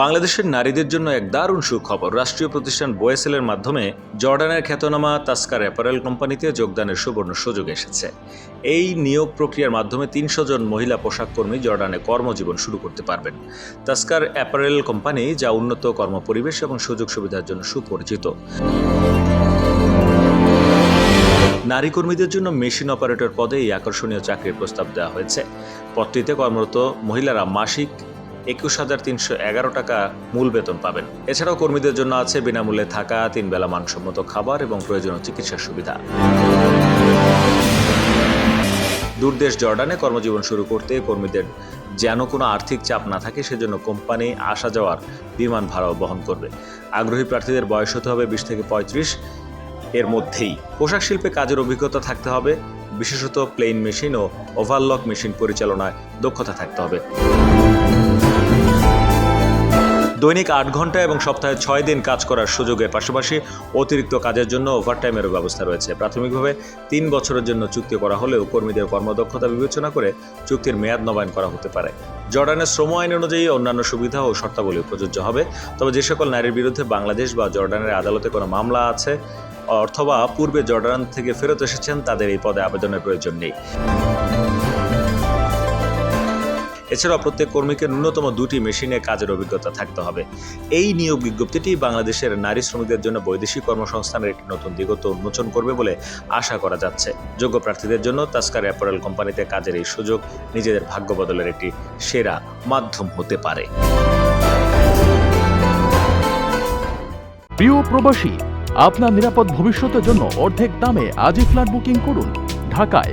বাংলাদেশের নারীদের জন্য এক দারুণ সুখবর। রাষ্ট্রীয় প্রতিষ্ঠান বোয়েসেলের মাধ্যমে জর্ডানের খ্যাতনামা তাস্কার অ্যাপারেল কোম্পানিতে যোগদানের সুবর্ণ সুযোগ এসেছে। এই নিয়োগ প্রক্রিয়ার মাধ্যমে তিনশো জন মহিলা পোশাক কর্মী জর্ডানে কর্মজীবন শুরু করতে পারবেন। তাস্কার অ্যাপারেল কোম্পানি যা উন্নত কর্মপরিবেশ এবং সুযোগ সুবিধার জন্য সুপরিচিত। নারী কর্মীদের জন্য মেশিন অপারেটর পদে এই আকর্ষণীয় চাকরির প্রস্তাব দেওয়া হয়েছে। পদটিতে কর্মরত মহিলারা মাসিক একুশ হাজার তিনশো এগারো টাকা মূল বেতন পাবেন। এছাড়াও কর্মীদের জন্য আছে বিনামূল্যে থাকা, তিন বেলা মানসম্মত খাবার এবং প্রয়োজনীয় চিকিৎসা সুবিধা। দূরদেশ জর্ডানে কর্মজীবন শুরু করতে কর্মীদের যেন কোনো আর্থিক চাপ না থাকে, সেজন্য কোম্পানি আসা যাওয়ার বিমান ভাড়াও বহন করবে। আগ্রহী প্রার্থীদের বয়স হতে হবে বিশ থেকে পঁয়ত্রিশ। এর মধ্যেই পোশাক শিল্পে কাজের অভিজ্ঞতা থাকতে হবে। বিশেষত প্লেন মেশিন ও ওভারলক মেশিন পরিচালনায় দক্ষতা থাকতে হবে। দৈনিক আট ঘণ্টা এবং সপ্তাহে ছয় দিন কাজ করার সুযোগের পাশাপাশি অতিরিক্ত কাজের জন্য ওভারটাইমেরও ব্যবস্থা রয়েছে। প্রাথমিকভাবে তিন বছরের জন্য চুক্তি করা হলেও কর্মীদের কর্মদক্ষতা বিবেচনা করে চুক্তির মেয়াদ নবায়ন করা হতে পারে। জর্ডানের শ্রম আইন অনুযায়ী অন্যান্য সুবিধা ও শর্তাবলী প্রযোজ্য হবে। তবে যে সকল নারীর বিরুদ্ধে বাংলাদেশ বা জর্ডানের আদালতে কোনো মামলা আছে অথবা পূর্বে জর্ডান থেকে ফেরত এসেছেন, তাদের এই পদে আবেদনের প্রয়োজন নেই। এছাড়াও প্রত্যেক কর্মীকে ন্যূনতম দুটি মেশিনে কাজের অভিজ্ঞতা থাকতে হবে। এই নিয়োগ বিজ্ঞপ্তিটি বাংলাদেশের নারী শ্রমিকদের জন্য বৈদেশিক কর্মসংস্থানের একটি নতুন দিগত উন্মোচন করবে বলে আশা করা যাচ্ছে। যোগ্য প্রার্থীদের জন্য তাস্কার অ্যাপারেল কোম্পানিতে কাজের এই সুযোগ নিজেদের ভাগ্য বদলের একটি সেরা মাধ্যম হতে পারে। প্রিয় প্রবাসী, আপনার নিরাপদ ভবিষ্যতের জন্য অর্ধেক দামে আজই ফ্ল্যাট বুকিং করুন। ঢাকায়